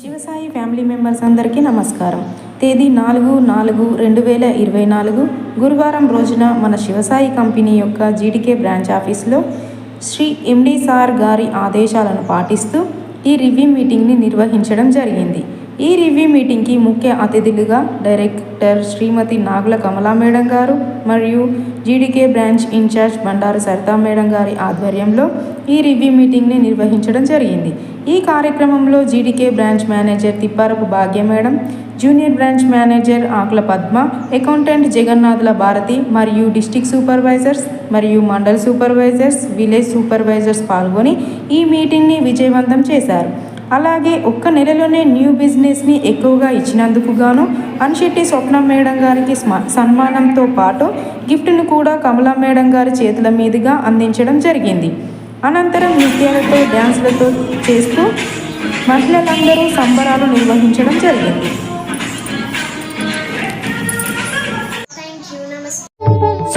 Shivasai family members అందరికీ నమస్కారం. తేదీ నాలుగు నాలుగు రెండు వేల ఇరవై నాలుగు గురువారం రోజున మన శివసాయి కంపెనీ యొక్క జీడికే బ్రాంచ్ ఆఫీస్లో శ్రీ ఎండి సార్ గారి ఆదేశాలను పాటిస్తూ ఈ రివ్యూ మీటింగ్ని నిర్వహించడం జరిగింది. ఈ రివ్యూ మీటింగ్కి ముఖ్య అతిథులుగా డైరెక్టర్ శ్రీమతి నాగుల కమలా మేడం గారు మరియు GDK branch incharge Bandaru Saritha madam గారి ఆధ్వర్యంలో ఈ రివ్యూ మీటింగ్ని నిర్వహించడం జరిగింది. ఈ కార్యక్రమంలో GDK branch manager Thipparapu Bhagya madam junior branch manager Akula Padma accountant Jagannathula Bharathi మరియు డిస్టిక్ సూపర్వైజర్స్ మరియు మండల్ సూపర్వైజర్స్ విలేజ్ సూపర్వైజర్స్ పాల్గొని ఈ మీటింగ్ని విజయవంతం చేశారు. అలాగే ఒక్క నెలలోనే న్యూ బిజినెస్ని ఎక్కువగా ఇచ్చినందుకు గాను అన్షెట్టి స్వప్న మేడం గారికి స్మ- సన్మానంతో పాటు గిఫ్ట్ను కూడా కమలా మేడం గారి చేతుల మీదుగా అందించడం జరిగింది. అనంతరం నృత్యాలతో డ్యాన్స్లతో చేస్తూ మహిళలందరూ సంబరాలు నిర్వహించడం జరిగింది.